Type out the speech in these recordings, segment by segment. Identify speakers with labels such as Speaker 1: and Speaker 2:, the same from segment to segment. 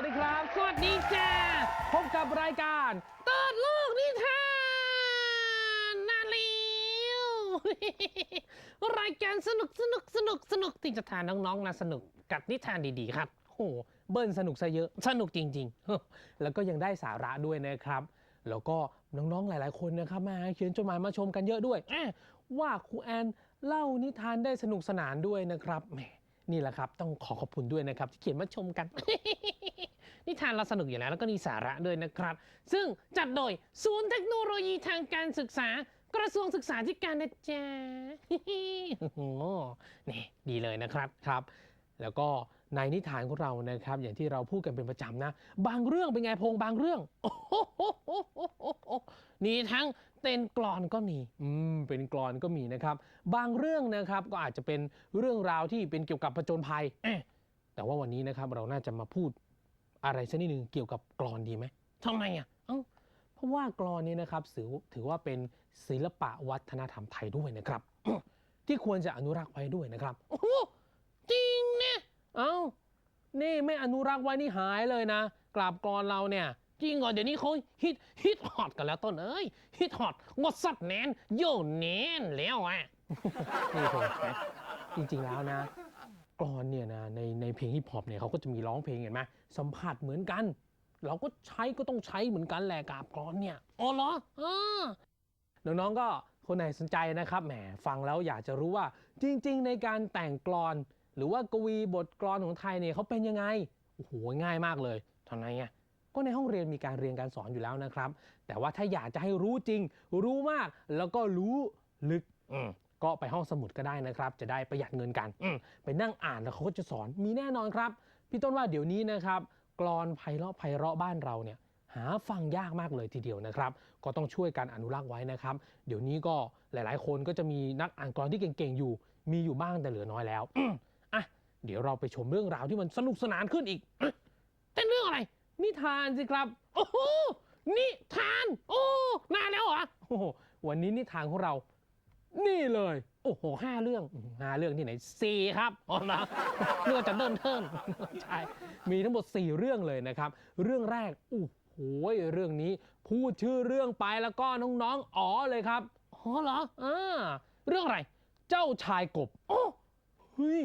Speaker 1: วัสดีครับ สวัสดีจ้าพบกับรายการเติร์ดโลกนิทานนาเลียวรายการสนุกสนุกสนุกสนุกที่จะทานน้องๆนะสนุกกับนิทานดีๆ ครับโอ้โหเบิ้ลสนุกซะเยอะสนุกจริง ๆ แล้วก็ยังได้สาระด้วยนะครับ แล้วก็น้องๆหลาย ๆ คนนะครับมาเขียนจดหมายมาชมกันเยอะด้วยว่าครูแอนเล่านิทานได้สนุกสนานด้วยนะครับแหมนี่แหละครับ ต้องขอขอบคุณด้วยนะครับ ที่เขียนมาชมกัน นิทานเราสนุกอยู่แล้วแล้วก็มีสาระด้วยนะครับ ซึ่งจัดโดยศูนย์เทคโนโลยีทางการศึกษากระทรวงศึกษาธิการนะจ๊ะโอ้โหนี่ดีเลยนะครับครับ แล้วก็ในนิทานของเรานะครับ อย่างที่เราพูดกันเป็นประจำนะ บางเรื่องเป็นไงพงบางเรื่องโอ้โหนี่ทั้งเต้นกลอนก็มี อืม เป็นกลอนก็มีนะครับ บางเรื่องนะครับก็อาจจะเป็นเรื่องราวที่เป็นเกี่ยวกับผจญภัยแต่ว่าวันนี้นะครับเราน่าจะมาพูด อะไรสักนิดหนึ่งเกี่ยวกับกลอนดีไหมทำไมอะเอ้าเพราะว่ากลอนนี้นะครับถือถือว่าเป็นศิลปะวัฒนธรรมไทยด้วยนะครับ ที่ควรจะอนุรักษ์ไว้ด้วยนะครับโอ้โหจริงเนี่ยเอ้านี่ไม่อนุรักษ์ไว้นี่หายเลยนะกราบกรอนเราเนี่ยจริงเหรอเดี๋ยวนี้เขาฮิตฮิตฮอตกันแล้วต้นเอ้ยฮิตฮอตงดสัดแนนโยนแนนแล้วอะนี่ผมนะจริงๆแล้วนะ กรอนเนี่ยนะในในเพลงฮิปฮอปเนี่ยเขาก็จะมีร้องเพลงเห็นไหมสัมผัสเหมือนกัน เราก็ใช้ก็ต้องใช้เหมือนกันแหละกราบกรอนเนี่ยอ๋อเหรออ่าน้องๆก็คนไหนสนใจนะครับแหมฟังแล้วอยากจะรู้ว่าจริง ๆ ในการแต่งกลอน หรือว่ากวีบทกลอนของไทยเนี่ยเขาเป็นยังไงโอ้โหง่ายมากเลยทำไงอะก็ในห้องเรียนมีการเรียนการสอนอยู่แล้วนะครับ แต่ว่าถ้าอยากจะให้รู้จริง รู้มากแล้วก็รู้ลึก ก็ไปห้องสมุดก็ได้นะครับ จะได้ประหยัดเงินกันอืมไปนั่งอ่านแล้วเขาก็จะสอนมีแน่นอนครับ พี่ต้นว่าเดี๋ยวนี้นะครับกลอนไพเราะไพเราะบ้านเราเนี่ยหาฟังยากมากเลยทีเดียวนะครับ ก็ต้องช่วยกันอนุรักษ์ไว้นะครับ เดี๋ยวนี้ก็หลาย ๆ คนก็จะมีนักอ่านกลอนที่เก่งๆอยู่ มีอยู่บ้างแต่เหลือน้อยแล้วอืมอะเดี๋ยวเราไปชมเรื่องราวที่มันสนุกสนานขึ้นอีกเอ๊ะเป็นเรื่องอะไร นิทานสิครับ โอ้โหนิทาน โอ้นานแล้วเหรอโอ้โหวันนี้นิทานของเรา นี่เลย โอ้โหห้าเรื่องอืมห้าเรื่องที่ไหนสี่ครับอ๋อนะเรื่องจะเดินเทินใช่มีทั้งหมด4เรื่องเลยนะครับ เรื่องแรกโอ้โหเรื่องนี้ พูดชื่อเรื่องไปแล้วก็น้องๆอ๋อเลยครับอ๋อเหรออ่าเรื่องอะไร เจ้าชายกบโอ้เฮ้ย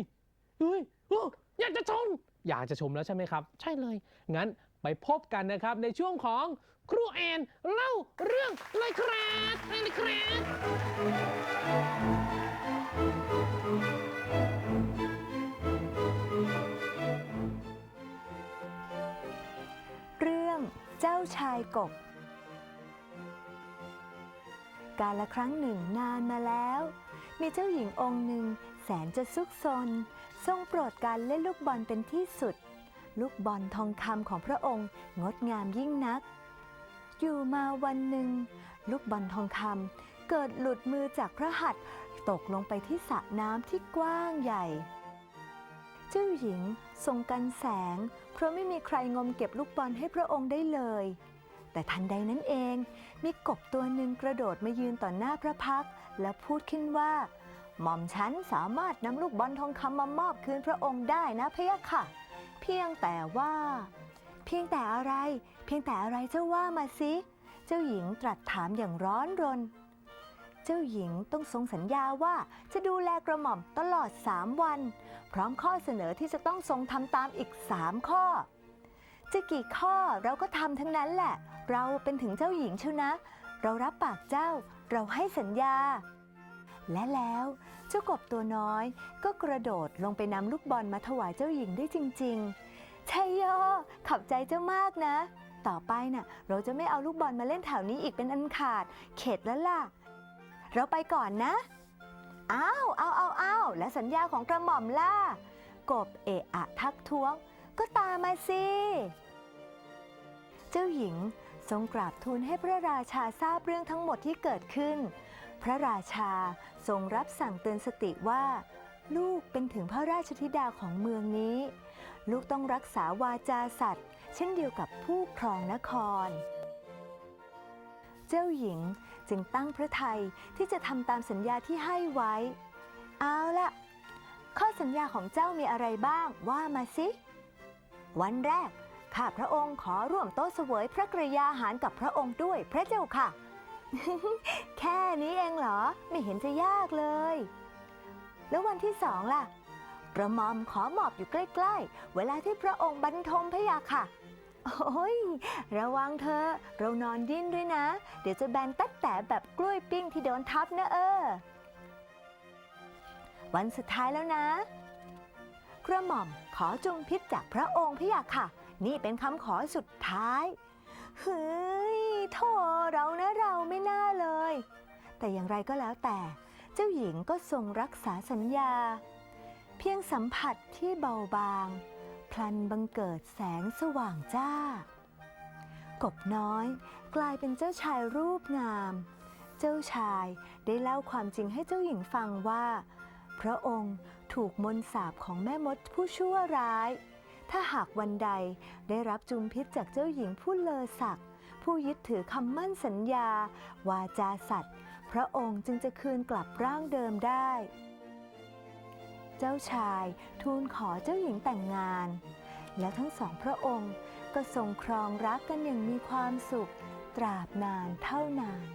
Speaker 1: เฮ้ยโอ้อยากจะชม อยากจะชมแล้วใช่ไหมครับ ใช่เลย งั้นไปพบกันนะครับในช่วงของครูแอนเล่าเรื่องเลยครับไปเลยครับ
Speaker 2: เรื่องเจ้าชายกบ กาละครั้งหนึ่งนานมาแล้ว มีเจ้าหญิงองค์หนึ่งแสนจะซุกซน ทรงโปรดการเล่นลูกบอลเป็นที่สุด ลูกบอลทองคำของพระองค์งดงามยิ่งนัก อยู่มาวันหนึ่ง ลูกบอลทองคำ เกิดหลุดมือจากพระหัตถ์ตกลงไปที่สระน้ำที่กว้างใหญ่ เจ้าหญิงทรงกันแสง เพราะไม่มีใครงมเก็บลูกบอลให้พระองค์ได้เลย แต่ทันใดนั้นเอง มีกบตัวหนึ่งกระโดดมายืนต่อหน้าพระพักและพูดขึ้นว่า หม่อมฉันสามารถนำลูกบอลทองคำมามอบคืนพระองค์ได้นะพะยะค่ะ เพียงแต่ว่า เพียงแต่อะไร เพียงแต่อะไรเจ้าว่ามาสิ เจ้าหญิงตรัสถามอย่างร้อนรน เจ้าหญิงต้องทรงสัญญาว่าจะดูแลกระหม่อมตลอดสามวัน พร้อมข้อเสนอที่จะต้องทรงทำตามอีกสามข้อ จะกี่ข้อเราก็ทำทั้งนั้นแหละ เราเป็นถึงเจ้าหญิงเชียวนะ เรารับปากเจ้าเราให้สัญญา และแล้วเจ้ากบตัวน้อย ก็กระโดดลงไปนำลูกบอลมาถวายเจ้าหญิงได้จริง ๆ ชัยโยขอบใจเจ้ามากนะ ต่อไปน่ะ เราจะไม่เอาลูกบอลมาเล่นแถวนี้อีกเป็นอันขาด เข็ดแล้วล่ะ เราไปก่อนนะอ้าวเอาเอาเอาและสัญญาของกระหม่อมล่ะ กบเอะอะทักท้วง ก็ตามมาสิ เจ้าหญิงทรงกราบทูลให้พระราชาทราบเรื่องทั้งหมดที่เกิดขึ้น พระราชาทรงรับสั่งเตือนสติว่า ลูกเป็นถึงพระราชธิดาของเมืองนี้ ลูกต้องรักษาวาจาสัตว์ เช่นเดียวกับผู้ครองนคร เจ้าหญิงจึงตั้งพระทัยที่จะทำตามสัญญาที่ให้ไว้ เอาละข้อสัญญาของเจ้ามีอะไรบ้างว่ามาสิ วันแรก ข้าพระองค์ขอร่วมโต๊ะเสวยพระกรยาหารกับพระองค์ด้วยพระเจ้าค่ะ แค่นี้เองเหรอ ไม่เห็นจะยากเลย แล้ววันที่สองล่ะกระหม่อมขอหมอบอยู่ใกล้ ๆ เวลาที่พระองค์บรรทมพระยาค่ะ โอ้ย ระวังเธอ เรานอนดิ้นด้วยนะ เดี๋ยวจะแบนตัดแต่แบบกล้วยปิ้งที่โดนทับนะเออ วันสุดท้ายแล้วนะ กระหม่อมขอจงพิษจากพระองค์พระยาค่ะ นี่เป็นคำขอสุดท้าย เฮ้ยโทเรานะเราไม่น่าเลย แต่อย่างไรก็แล้วแต่ เจ้าหญิงก็ทรงรักษาสัญญา เพียงสัมผัสที่เบาบาง พลันบังเกิดแสงสว่างจ้า กบน้อยกลายเป็นเจ้าชายรูปงาม เจ้าชายได้เล่าความจริงให้เจ้าหญิงฟังว่า พระองค์ถูกมนต์สาปของแม่มดผู้ชั่วร้าย ถ้าหากวันใดได้รับจุมพิษจากเจ้าหญิงผู้เลอศักดิ์ผู้ยึดถือคำมั่นสัญญา วาจาสัตย์พระองค์จึงจะคืนกลับร่างเดิมได้ เจ้าชาย ทูลขอเจ้าหญิงแต่งงาน และทั้งสองพระองค์ก็ทรงครองรักกันอย่างมีความสุข ตราบนานเท่านาน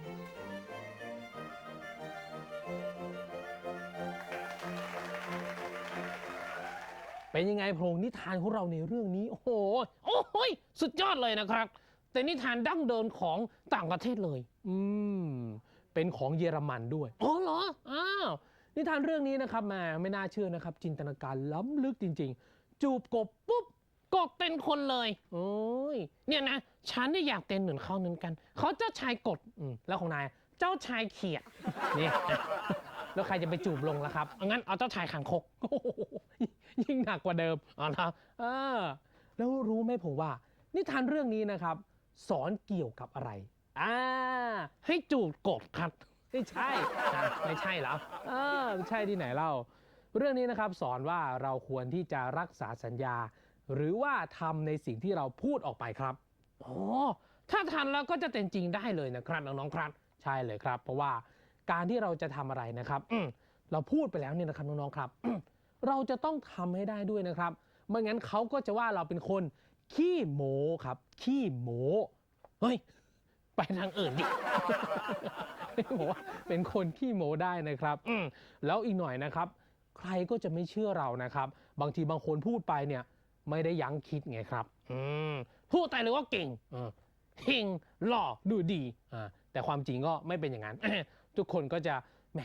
Speaker 1: เป็นยังไงโพรงนิทานของเราในเรื่องนี้ โอ้โหโอ้โหยสุดยอดเลยนะครับ แต่นิทานดั้งเดิมของต่างประเทศเลย อืมเป็นของเยอรมันด้วยอ๋อเหรออ้าว นิทานเรื่องนี้นะครับแหมาไม่น่าเชื่อนะครับ จินตนาการล้ำลึกจริง ๆ จูบกบปุ๊บกบเป็นคนเลย โอ้ยเนี่ยนะฉันเนี่ยอยากเป็นเหมือนเขาเหมือนกัน เขาเจ้าชายกดอืมแล้วของนายเจ้าชายเขียดนี่ แล้วใครจะไปจูบลงล่ะครับเอางั้นเอาเจ้าชายขังคกโอ้โหยิ่งหนักกว่าเดิมเอ๋อนะเออ แล้วรู้ไหมผมว่า นิทานเรื่องนี้นะครับ สอนเกี่ยวกับอะไรอ่าให้จูบกบครับ ไม่ใช่นะไม่ใช่เหรอเออไม่ใช่ที่ไหนเล่า เรื่องนี้นะครับสอนว่าเราควรที่จะรักษาสัญญา หรือว่าทำในสิ่งที่เราพูดออกไปครับอ๋อถ้าทันแล้วก็จะเป็นจริงได้เลยนะครับน้องๆครับใช่เลยครับ เพราะว่าการที่เราจะทำอะไรนะครับอืมเราพูดไปแล้วเนี่ยนะครับน้องๆครับอืมเราจะต้องทำให้ได้ด้วยนะครับไม่งั้นเขาก็จะว่าเราเป็นคนขี้โม้ครับ ขี้โม้เฮ้ย ไปทางอื่นดิบอกว่าเป็นคนขี้โม้ได้นะครับอืมแล้วอีกหน่อยนะครับ ใครก็จะไม่เชื่อเรานะครับ บางทีบางคนพูดไปเนี่ย ไม่ได้ยั้งคิดไงครับ อืมพูดไปเลยว่าเก่งเออเฮงหล่อดูดีอ่าแต่ความจริงก็ไม่เป็นอย่างนั้น ทุกคนก็จะแหม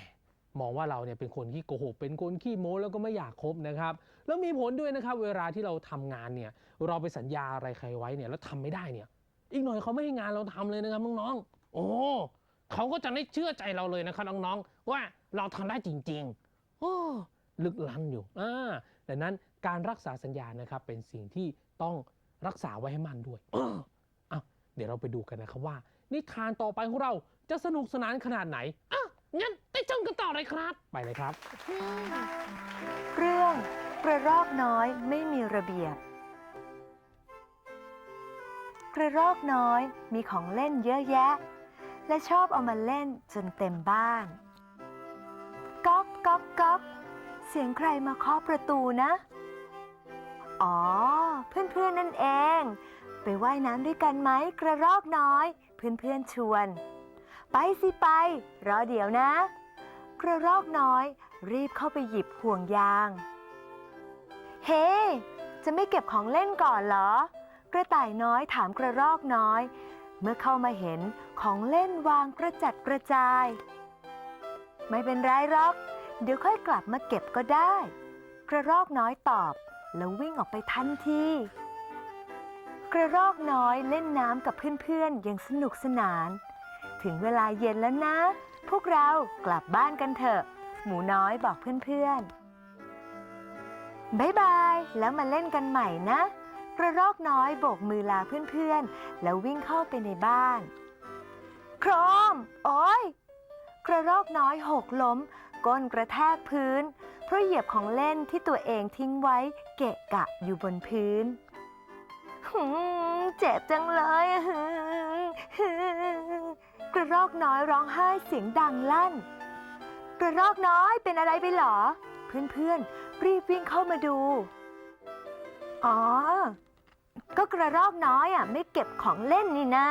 Speaker 1: มองว่าเราเนี่ยเป็นคนที่โกหก เป็นคนขี้โม้แล้วก็ไม่อยากคบนะครับ แล้วมีผลด้วยนะครับ เวลาที่เราทำงานเนี่ย เราไปสัญญาอะไรใครไว้เนี่ยแล้วทำไม่ได้เนี่ย อีกหน่อยเขาไม่ให้งานเราทำเลยนะครับน้องๆ โอ้เขาก็จะไม่เชื่อใจเราเลยนะครับน้องๆ ว่าเราทำได้จริงๆ โอ้ลึกลันอยู่อ่าดังนั้นการรักษาสัญญานะครับเป็นสิ่งที่ต้องรักษาไว้ให้มันด้วยเออเอาเดี๋ยวเราไปดูกันนะครับว่า นิทานต่อไปของเราจะสนุกสนานขนาดไหนอะงั้นไปชมกันต่อเลยครับ ไปเลยครับ
Speaker 2: เรื่องกระรอกน้อยไม่มีระเบียบ กระรอกน้อยมีของเล่นเยอะแยะ และชอบเอามาเล่นจนเต็มบ้านก๊อกก๊อกก๊อกเสียงใครมาเคาะประตูนะ อ๋อ เพื่อนๆนั่นเอง ไปว่ายน้ำด้วยกันไหมกระรอกน้อย เพื่อนๆชวน ไปสิไป รอเดี๋ยวนะ กระรอกน้อย รีบเข้าไปหยิบห่วงยาง เฮ้จะไม่เก็บของเล่นก่อนเหรอ กระต่ายน้อยถามกระรอกน้อย เมื่อเข้ามาเห็นของเล่นวางกระจัดกระจาย ไม่เป็นไรหรอก เดี๋ยวค่อยกลับมาเก็บก็ได้ กระรอกน้อยตอบ แล้ววิ่งออกไปทันทีกระรอกน้อยเล่นน้ำกับเพื่อนๆอย่างสนุกสนาน ถึงเวลาเย็นแล้วนะ พวกเรากลับบ้านกันเถอะ หมูน้อยบอกเพื่อนๆบายบาย แล้วมาเล่นกันใหม่นะ กระรอกน้อยโบกมือลาเพื่อนๆ แล้ววิ่งเข้าไปในบ้าน โครม โอ้ยกระรอกน้อยหกล้ม ก้นกระแทกพื้น เพราะเหยียบของเล่นที่ตัวเองทิ้งไว้เกะกะอยู่บนพื้นหืมเจ็บจังเลยกระรอกน้อยร้องไห้เสียงดังลั่น กระรอกน้อยเป็นอะไรไปหรอ เพื่อนๆ รีบวิ่งเข้ามาดู อ๋อ ก็กระรอกน้อยอะไม่เก็บของเล่นนี่นา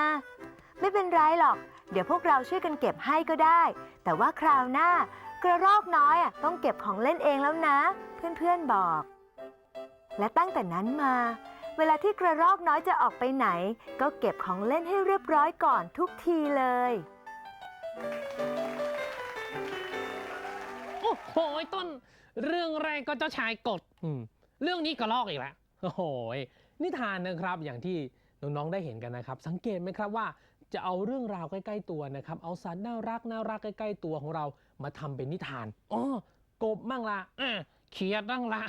Speaker 2: ไม่เป็นไรหรอก เดี๋ยวพวกเราช่วยกันเก็บให้ก็ได้ แต่ว่าคราวหน้ากระรอกน้อยอะต้องเก็บของเล่นเองแล้วนะ เพื่อนๆบอก และตั้งแต่นั้นมา เวลาที่กระรอกน้อยจะออกไปไหน ก็เก็บของเล่นให้เรียบร้อยก่อนทุกทีเลย
Speaker 1: โอ้โหต้น เรื่องแรกก็เจ้าชายกดอืมเรื่องนี้ก็ลอกอีกแล้ว โอ้โหนิทานนะครับอย่างที่น้องๆได้เห็นกันนะครับ สังเกตไหมครับว่าจะเอาเรื่องราวใกล้ ๆ ตัวนะครับ เอาสัตว์น่ารักน่ารักใกล้ ๆ ตัวของเรามาทำเป็นนิทานอ๋อกบมั่งละอะเขียดบ้างละ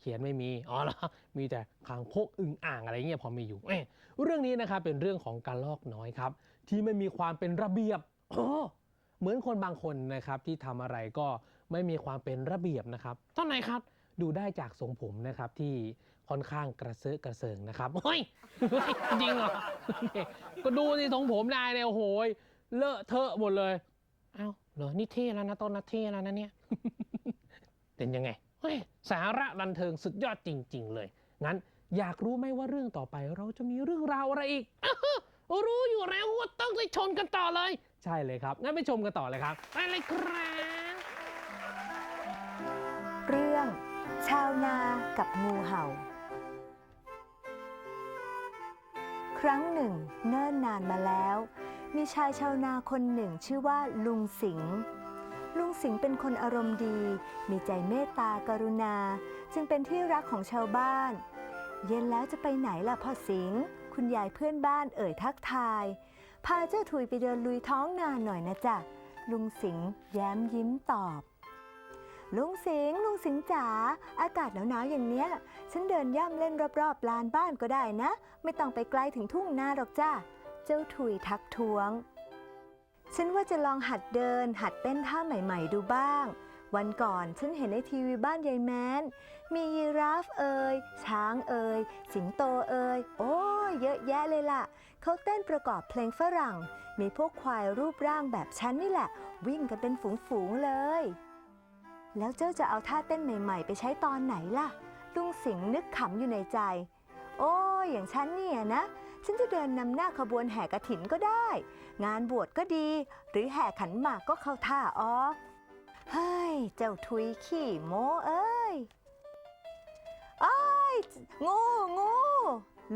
Speaker 1: เขียนไม่มี อ๋อเหรอ มีแต่คางคกอึ่งอ่างอะไรเงี้ยพอมีอยู่ เรื่องนี้นะครับเป็นเรื่องของการลอกน้อยครับ ที่ไม่มีความเป็นระเบียบอ๋อเหมือนคนบางคนนะครับที่ทำอะไรก็ไม่มีความเป็นระเบียบนะครับเท่าไหนครับ ดูได้จากทรงผมนะครับที่ ค่อนข้างกระเซาะกระเซิงนะครับเฮ้ยเฮ้ยจริงเหรอก็ดูสิทรงผมได้เนี่ยโอ้โหยเลอะเทอะหมดเลยเอ้าเหรอนี่เท่แล้วนะต้นนะเท่แล้วนะเนี่ย เป็นยังไงเฮ้ยสาระบันเทิงสุดยอดจริง ๆ เลย งั้นอยากรู้ไหมว่าเรื่องต่อไปเราจะมีเรื่องราวอะไรอีกอ้าวรู้อยู่แล้วว่าต้องไปชนกันต่อเลย ใช่เลยครับงั้นไปชมกันต่อเลยครับไปเลยครับ
Speaker 2: เรื่อง ชาวนากับงูเห่า ครั้งหนึ่ง เนิ่นนานมาแล้ว มีชายชาวนาคนหนึ่งชื่อว่าลุงสิงห์ลุงสิงห์เป็นคนอารมณ์ดี มีใจเมตตากรุณา จึงเป็นที่รักของชาวบ้าน เย็นแล้วจะไปไหนล่ะพ่อสิงห์คุณยายเพื่อนบ้านเอ่ยทักทาย พาเจ้าถุยไปเดินลุยท้องนาหน่อยนะจ๊ะลุงสิงห์แย้มยิ้มตอบ ลุงสิงห์ลุงสิงห์จ๋าอากาศหนาวๆอย่างเนี้ย ฉันเดินย่ำเล่นรอบๆลานบ้านก็ได้นะ ไม่ต้องไปไกลถึงทุ่งนาหรอกจ้าเจ้าถุยทักท้วง ฉันว่าจะลองหัดเดิน หัดเต้นท่าใหม่ ๆ ดูบ้าง วันก่อนฉันเห็นในทีวีบ้านยายแมนมียีราฟเอ่ยช้างเอ่ยสิงโตเอ่ยโอ้เยอะแยะเลยล่ะเขาเต้นประกอบเพลงฝรั่ง มีพวกควายรูปร่างแบบฉันนี่แหละ วิ่งกันเป็นฝูงๆเลย แล้วเจ้าจะเอาท่าเต้นใหม่ ๆ ไปใช้ตอนไหนล่ะ ลุงสิงห์นึกขำอยู่ในใจ โอ้ยอย่างฉันเนี่ยนะ ฉันจะเดินนำหน้าขบวนแห่กระถินก็ได้ งานบวชก็ดี หรือแห่ขันหมากก็เข้าท่าออกเฮ้ย เจ้าทุยขี้โมเอ้ยอ้ายงูงู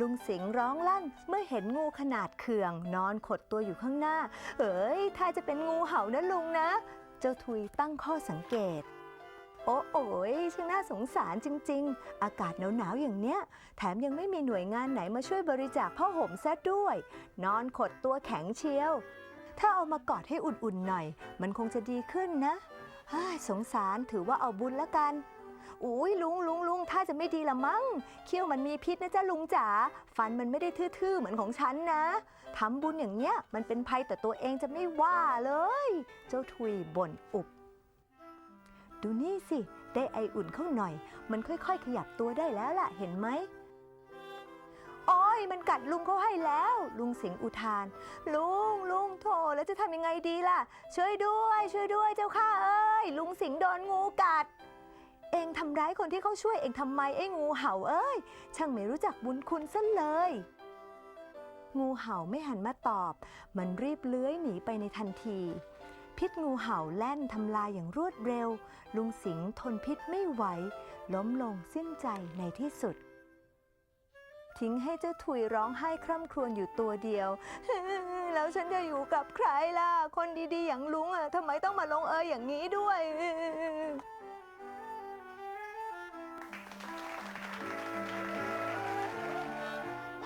Speaker 2: ลุงสิงห์ร้องลั่นเมื่อเห็นงูขนาดเขื่อง นอนขดตัวอยู่ข้างหน้า เอ้ยถ้าจะเป็นงูเห่านะลุงนะ เจ้าทุยตั้งข้อสังเกต โอ้โอยช่างน่าสงสารจริง ๆ อากาศหนาวๆอย่างเนี้ย แถมยังไม่มีหน่วยงานไหนมาช่วยบริจาคผ้าห่มซะด้วย นอนขดตัวแข็งเชียว ถ้าเอามากอดให้อุ่นๆหน่อย มันคงจะดีขึ้นนะฮ้ยสงสารถือว่าเอาบุญละกันอุ้ยลุงลุงลุงถ้าจะไม่ดีละมั้งเขี้ยวมันมีพิษนะจ๊ะลุงจ๋าฟันมันไม่ได้ทื่อๆเหมือนของฉันนะทำบุญอย่างเนี้ยมันเป็นภัยต่อตัวเองจะไม่ว่าเลย เจ้าทุยบ่นอุบ ดูนี่สิ ได้ไออุ่นเข้าหน่อย มันค่อยๆ ขยับตัวได้แล้วล่ะ เห็นไหมโอ้ยมันกัดลุงเขาให้แล้ว ลุงสิงห์อุทาน ลุงลุงโถแล้วจะทำยังไงดีล่ะ ช่วยด้วย ช่วยด้วยเจ้าข้าเอ้ยลุงสิงห์โดนงูกัด เองทำร้ายคนที่เขาช่วยเองทำไมไอ้งูเห่าเอ้ย ช่างไม่รู้จักบุญคุณซะเลย งูเห่าไม่หันมาตอบ มันรีบเลื้อยหนีไปในทันที พิษงูเห่าแล่นทำลายอย่างรวดเร็ว ลุงสิงห์ทนพิษไม่ไหว ล้มลงสิ้นใจในที่สุด ทิ้งให้เจ้าถุยร้องไห้คร่ำครวญอยู่ตัวเดียว แล้วฉันจะอยู่กับใครล่ะ คนดีๆ อย่างลุงอะทำไมต้องมาลงเอยอย่างนี้ด้วย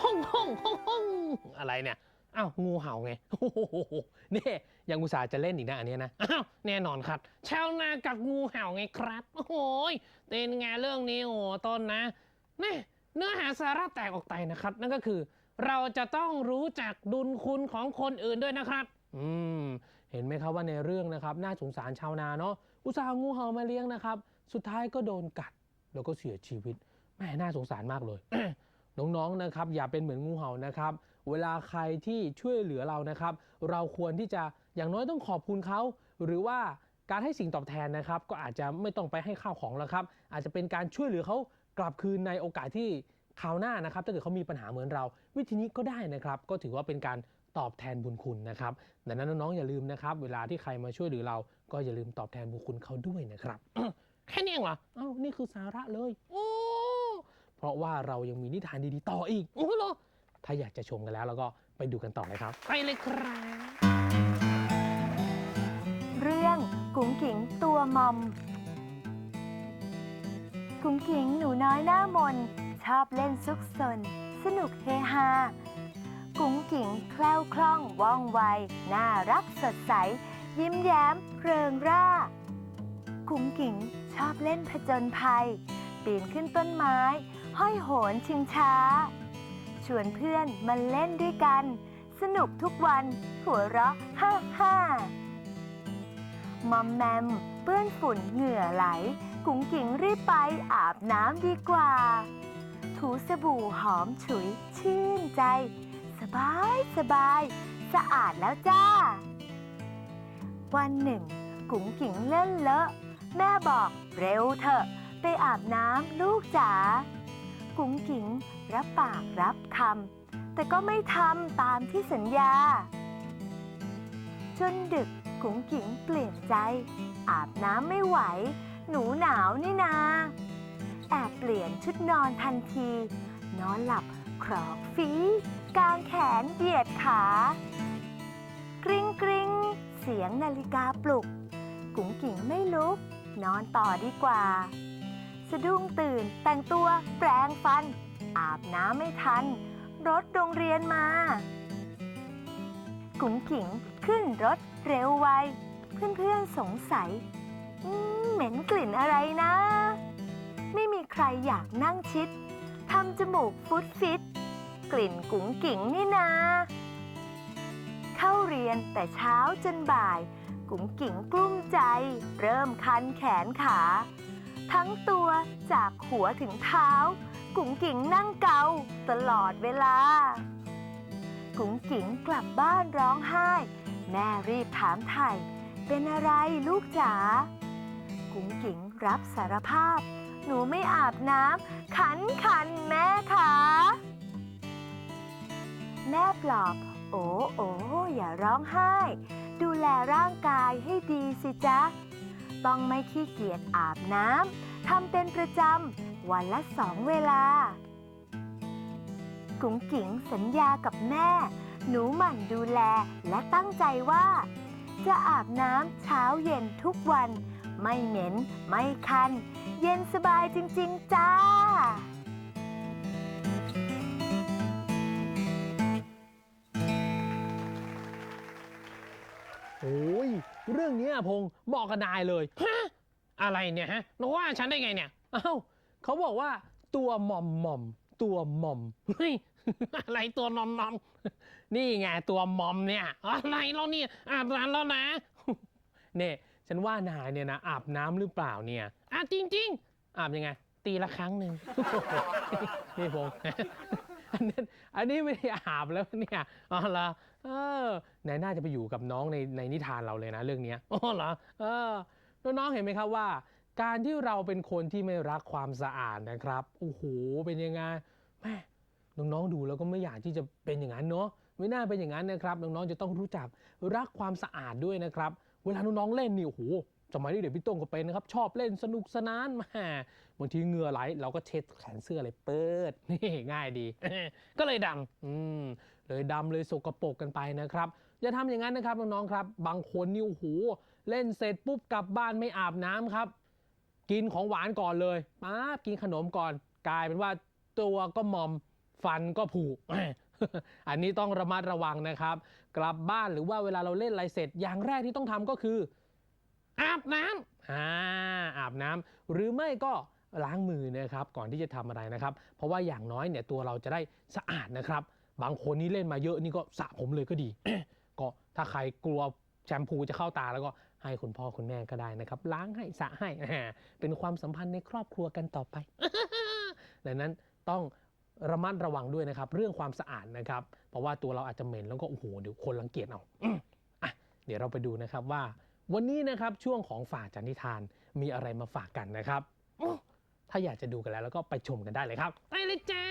Speaker 1: ห้องห้องห้องห้องอะไรเนี่ย อ้าว งูเห่าไง โอ้โหนี่ ยังอุตส่าห์จะเล่นอีกนะอันเนี้ยนะอ้าวแน่นอนครับ ชาวนากับงูเห่าไงครับ โอ้โหยเป็นไงเรื่องนี้โอ้ต้นนะแน่เนื้อหาสาระแตกออกไปนะครับ นั่นก็คือ เราจะต้องรู้จักดุลคุณของคนอื่นด้วยนะครับ อืม เห็นไหมครับว่าในเรื่องนะครับ น่าสงสารชาวนาเนาะอุตส่าห์เอางูเห่ามาเลี้ยงนะครับ สุดท้ายก็โดนกัด แล้วก็เสียชีวิตแม่น่าสงสารมากเลยน้องๆ นะครับ อย่าเป็นเหมือนงูเห่านะครับ เวลาใครที่ช่วยเหลือเรานะครับ เราควรที่จะ อย่างน้อยต้องขอบคุณเขาหรือว่าการให้สิ่งตอบแทนนะครับ ก็อาจจะไม่ต้องไปให้ข้าวของแล้วครับ อาจจะเป็นการช่วยเหลือเขากลับคืนในโอกาสที่คราวหน้านะครับ ถ้าเกิดเขามีปัญหาเหมือนเรา วิธีนี้ก็ได้นะครับ ก็ถือว่าเป็นการตอบแทนบุญคุณนะครับดังนั้นน้องๆอย่าลืมนะครับ เวลาที่ใครมาช่วยเหลือเรา ก็อย่าลืมตอบแทนบุญคุณเขาด้วยนะครับ แค่นี้เองเหรออ้าวนี่คือสาระเลยโอ้เพราะว่าเรายังมีนิทานดีๆต่ออีกโอ้เหรอถ้าอยากจะชมกันแล้วแล้วก็ไปดูกันต่อเลยครับ ไปเลยครับ
Speaker 2: รื่อง กุ๋งกิ๋งตัวมอม กุ๋งกิ๋งหนูน้อยหน้ามน ชอบเล่นซุกซน สนุกเฮฮา กุ๋งกิ๋งแคล่วคล่องว่องไว น่ารักสดใส ยิ้มแย้มเริงร่า กุ๋งกิ๋งชอบเล่นผจญภัย ปีนขึ้นต้นไม้ ห้อยโหนชิงช้า ชวนเพื่อนมาเล่นด้วยกัน สนุกทุกวัน หัวเราะฮ่าฮ่า มอมแมม เปื้อนฝุ่นเหงื่อไหล กุ๋งกิ๋งรีบไปอาบน้ำดีกว่า ถูสบู่หอมฉุย ชื่นใจ สบายสบาย สะอาดแล้วจ้า วันหนึ่ง กุ๋งกิ๋งเล่นเลอะ แม่บอกเร็วเถอะ ไปอาบน้ำลูกจ๋า กุ๋งกิ๋งรับปากรับคำแต่ก็ไม่ทำตามที่สัญญา จนดึก กุ๋งกิ๋งเปลี่ยนใจ อาบน้ำไม่ไหว หนูหนาวนี่นา แอบเปลี่ยนชุดนอนทันที นอนหลับครอกฟีกางแขนเหยียดขากริงกริงเสียงนาฬิกาปลุก กุ๋งกิ๋งไม่ลุก นอนต่อดีกว่า สะดุ้งตื่นแต่งตัวแปรงฟัน อาบน้ำไม่ทัน รถโรงเรียนมา กุ๋งกิ๋งขึ้นรถเร็วไว เพื่อนๆสงสัยเหม็นกลิ่นอะไรนะ ไม่มีใครอยากนั่งชิดทำจมูกฟุดฟิต กลิ่นกุ๋งกิ๋งนี่นา เข้าเรียนแต่เช้าจนบ่าย กุ๋งกิ๋งกลุ้มใจ เริ่มคันแขนขา ทั้งตัวจากหัวถึงเท้า กุ๋งกิ๋งนั่งเกาตลอดเวลา กุ๋งกิ๋งกลับบ้านร้องไห้ แม่รีบถามไถ่เป็นอะไรลูกจ๋า กุ๋งกิ๋งรับสารภาพ หนูไม่อาบน้ำขันขันแม่ขาแม่ปลอบ โอ้โอ้อย่าร้องไห้ ดูแลร่างกายให้ดีสิจ๊ะ ต้องไม่ขี้เกียจอาบน้ำทำเป็นประจำวันละสองเวลา กุ๋งกิ๋งสัญญากับแม่ หนูหมั่นดูแลและตั้งใจว่า จะอาบน้ำเช้าเย็นทุกวัน ไม่เหม็น ไม่คัน เย็นสบายจริง ๆ จ้า
Speaker 1: โอ้ยเรื่องเนี้ยพงษ์เหมาะกับนายเลยฮะอะไรเนี่ยฮะนึกว่าฉันได้ไงเนี่ยเอ้าเขาบอกว่าตัวหม่อมหม่อมตัวหม่อมเฮ้ย อะไรตัวหม่อมหม่อมนี่ไงตัวมอมเนี่ย อะไรแล้วเนี่ยอาบน้ำแล้วนะ เนี่ยฉันว่านายเนี่ยนะอาบน้ำหรือเปล่าเนี่ยอาบจริง ๆ อาบยังไง ตีละครั้งหนึ่งนี่พงษ์อันนั้อันนี้ไม่ได้อาบแล้วเนี่ยอ๋อเหรอเออนายน่าจะไปอยู่กับน้องในในนิทานเราเลยนะ เรื่องเนี้ยอ๋อเหรอเออแล้วน้องเห็นไหมครับว่า การที่เราเป็นคนที่ไม่รักความสะอาดนะครับโอ้โหเป็นยังไงแม่ น้องๆดูแล้วก็ไม่อยากที่จะเป็นอย่างนั้นเนาะไม่น่าเป็นอย่างนั้นนะครับน้องๆจะต้องรู้จักรักความสะอาดด้วยนะครับ เวลาน้องๆเล่นนี่โอ้โหสมัยนี้เด็กพี่โต้งก็เป็นนะครับ ชอบเล่นสนุกสนานมาบางทีเหงื่อไหลเราก็เช็ดแขนเสื้อเลยเปิดนี่ง่ายดี ก็เลยดำอืมเลยดำเลยสกปรกกันไปนะครับอย่าทำอย่างนั้นนะครับน้องๆครับ บางคนนี่โอ้โหเล่นเสร็จปุ๊บกลับบ้านไม่อาบน้ำครับ กินของหวานก่อนเลยป๊าบกินขนมก่อนกลายเป็นว่าตัวก็มอม ฟันก็ผุอันนี้ต้องระมัดระวังนะครับ กลับบ้านหรือว่าเวลาเราเล่นอะไรเสร็จ อย่างแรกที่ต้องทำก็คือ อาบน้ำอ่าอาบน้ำหรือไม่ก็ล้างมือนะครับ ก่อนที่จะทำอะไรนะครับ เพราะว่าอย่างน้อยเนี่ยตัวเราจะได้สะอาดนะครับ บางคนนี่เล่นมาเยอะนี่ก็สระผมเลยก็ดี ก็ถ้าใครกลัวแชมพูจะเข้าตาแล้วก็ให้คุณพ่อคุณแม่ก็ได้นะครับ ล้างให้สระให้เป็นความสัมพันธ์ในครอบครัวกันต่อไปดังนั้นต้อง ระมัดระวังด้วยนะครับ เรื่องความสะอาดนะครับ เพราะว่าตัวเราอาจจะเหม็นแล้วก็โอ้โหเดี๋ยวคนรังเกียจเอาอะเดี๋ยวเราไปดูนะครับว่า วันนี้นะครับช่วงของฝากจันทิทานมีอะไรมาฝากกันนะครับถ้าอยากจะดูกันแล้วแล้วก็ไปชมกันได้เลยครับไปเลยจ้า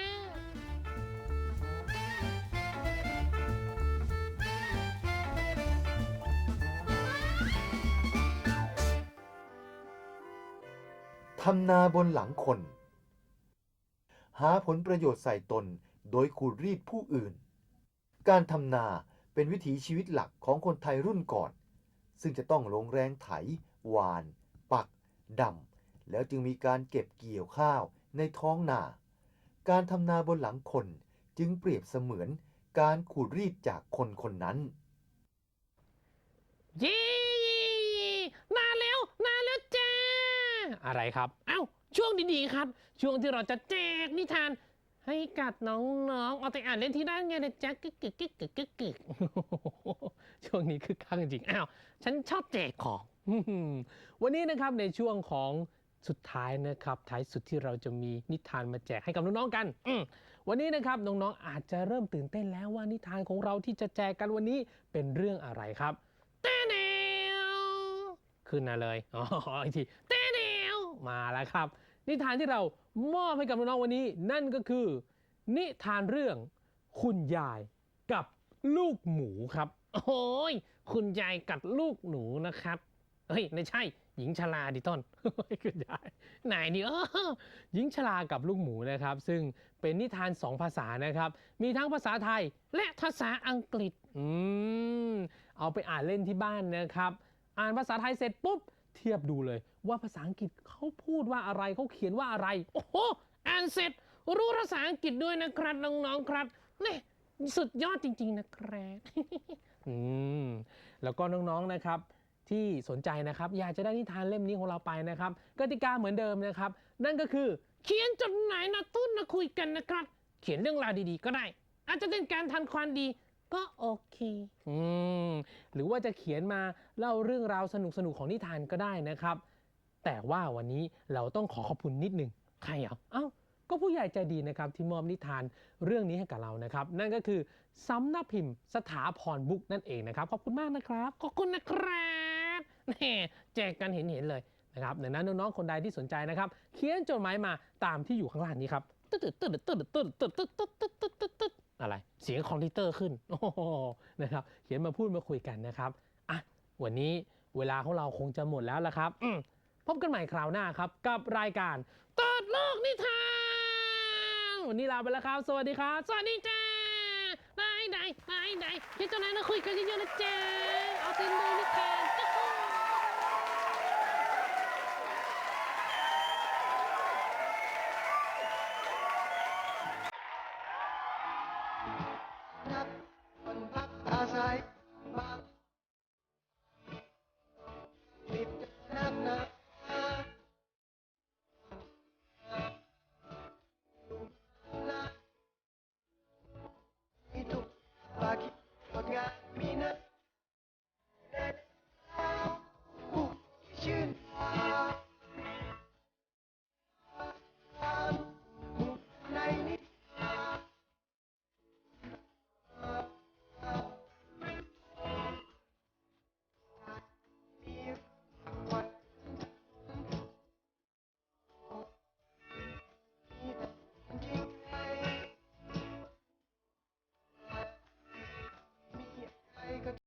Speaker 3: ทำนาบนหลังคน หาผลประโยชน์ใส่ตนโดยขูดรีดผู้อื่น การทำนาเป็นวิถีชีวิตหลักของคนไทยรุ่นก่อน ซึ่งจะต้องลงแรงไถ หวาน ปัก ดำ แล้วจึงมีการเก็บเกี่ยวข้าวในท้องนา การทำนาบนหลังคนจึงเปรียบเสมือนการขูดรีดจากคนคนนั้น
Speaker 1: เย้มาแล้วมาแล้วจ้า อะไรครับ เอ้า ช่วงดีๆครับ ช่วงที่เราจะแจกนิทาน ให้กับน้องๆ เอาแต่อ่านเล่นที่ด้านไงนะจ๊ะกึกกึกกึกกึกกึกกึกช่วงนี้คือข้างจริงอ้าวฉันชอบแจกของ วันนี้นะครับในช่วงของสุดท้ายนะครับ ท้ายสุดที่เราจะมีนิทานมาแจกให้กับน้องๆกัน วันนี้นะครับน้องๆอาจจะเริ่มตื่นเต้นแล้วว่านิทานของเราที่จะแจกกันวันนี้เป็นเรื่องอะไรครับเต้เนวขึ้นมาเลยอ๋ออีกทีเต้ มาแล้วครับ นิทานที่เรามอบให้กับน้องๆวันนี้ นั่นก็คือ นิทานเรื่องคุณยายกับลูกหมูครับ โอ้ยคุณยายกับลูกหนูนะครับเฮ้ยไม่ใช่หญิงชราดิต้นคุณยายไหนนี่เออหญิงชรากับลูกหมูนะครับ ซึ่งเป็นนิทานสองภาษานะครับ มีทั้งภาษาไทยและภาษาอังกฤษอืมเอาไปอ่านเล่นที่บ้านนะครับ อ่านภาษาไทยเสร็จปุ๊บ เทียบดูเลยว่าภาษาอังกฤษเขาพูดว่าอะไรเขาเขียนว่าอะไร โอ้โหอ่านเสร็จ รู้ภาษาอังกฤษด้วยนะครับน้องๆครับนี่สุดยอดจริง ๆ นะครับอืมแล้วก็น้องๆนะครับที่สนใจนะครับ อยากจะได้นิทานเล่มนี้ของเราไปนะครับกติกาเหมือนเดิมนะครับ นั่นก็คือ เขียนจดหมายนะตุ้นมาคุยกันนะครับ เขียนเรื่องราวดีๆ ก็ได้ อาจจะเป็นการทันความดี ก็โอเค อืมหรือว่าจะเขียนมาเล่าเรื่องราวสนุกๆของนิทานก็ได้นะครับ แต่ว่าวันนี้เราต้องขอขอบคุณนิดหนึ่งใครอะเอ้าก็ผู้ใหญ่ใจดีนะครับที่มอบนิทานเรื่องนี้ให้กับเรานะครับ นั่นก็คือสำนักพิมพ์สถาพรบุ๊กนั่นเองนะครับ ขอบคุณมากนะครับ ขอบคุณนะครับแหม่แจกกันเห็นๆเลยนะครับดังนั้นน้องๆคนใดที่สนใจนะครับ เขียนจดหมายมาตามที่อยู่ข้างล่างนี้ครับตึ๊ดตึ๊ดตึ๊ดตึ๊ดตึ๊ดตึ๊ดตึ๊ดตึ๊ดตึ๊ดตึ๊ดตึ๊ดตึ๊ด อะไรเสียงคอมพิวเตอร์ขึ้นโอ้โหนะครับเขียนมาพูดมาคุยกันนะครับอะวันนี้เวลาของเราคงจะหมดแล้วละครับพบกันใหม่คราวหน้าครับ กับรายการเติดโลกนิทานวันนี้ลาไปแล้วครับ สวัสดีครับ สวัสดีจ้าบายบายบายบายเดี๋ยวเจ้านายมาคุยกันเยอะๆนะจ๊ะเอาเต็มเลยนิทาน